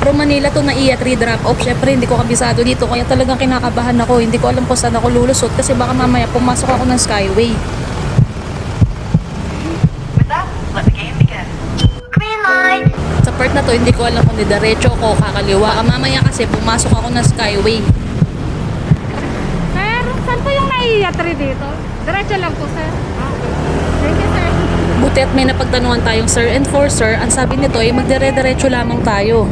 From Manila to Naiya 3 drop off. Syempre hindi ko kabisado dito kaya talagang kinakabahan ako. Hindi ko alam kung saan ako lulusot kasi baka mamaya pumasok ako ng Skyway. With that, let the game begin. Green light. Sa part na to hindi ko alam kung diretso ko kakaliwa. Baka mamaya kasi pumasok ako ng Skyway. Sir, saan po yung naiiyatri dito? Diretso lang po, sir. Okay. Thank you, sir. Buti at may napagtanungan tayong sir and for sir, ang sabi nito ay magdire-diretso lamang tayo.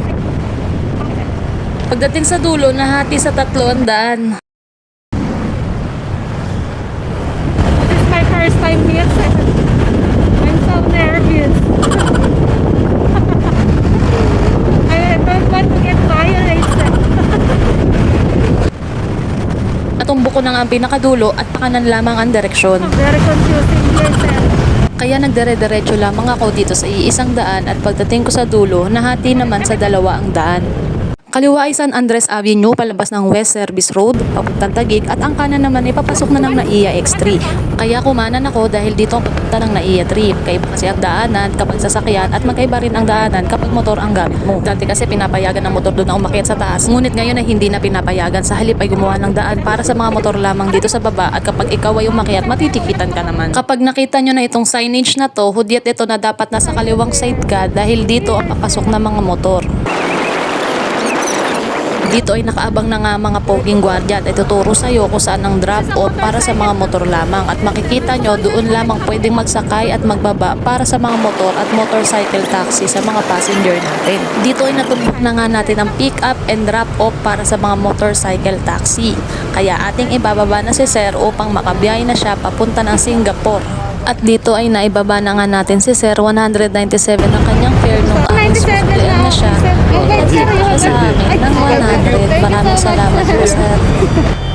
Pagdating sa dulo, nahati sa tatlo ang daan. This is my first time here. I'm so nervous. I don't want to get violated. Natumbo ko na nga ang pinakadulo at pakanan lamang ang direksyon. Very confusing here, sir. Kaya nagdire-diretso lamang ako dito sa iisang daan at pagdating ko sa dulo, nahati naman sa dalawa ang daan. Kaliwa ay San Andres Avenue, palabas ng West Service Road, papuntang Taguig at ang kanan naman ay papasok na ng Naiya X3. Kaya kumanan ako dahil dito ang papunta ng Naiya 3. Magkaiba kasi ang daanan kapag sasakyan at magkaiba rin ang daanan kapag motor ang gamit mo. Dati kasi pinapayagan ng motor doon na umakyat sa taas, ngunit ngayon ay hindi na pinapayagan sa halip ay gumawa ng daan para sa mga motor lamang dito sa baba at kapag ikaw ay umakyat matitikitan ka naman. Kapag nakita nyo na itong signage na to, hudyat ito na dapat nasa kaliwang side ka dahil dito ang papasok ng mga motor. Dito ay nakaabang na nga mga poging gwardiya at ituturo sa iyo kung saan ang drop off para sa mga motor lamang at makikita nyo doon lamang pwedeng magsakay at magbaba para sa mga motor at motorcycle taxi sa mga passenger natin. Dito ay natumbok na nga natin ang pick up and drop off para sa mga motorcycle taxi. Kaya ating ibababa na si Sir upang makabiyay na siya papunta ng Singapore. At dito ay naibaba na nga natin si Sir 197 ang kanyang fare nung aking 97 sumuklian na siya. Okay, sir, At yun. sa amin ng 100. Maraming salamat po sir.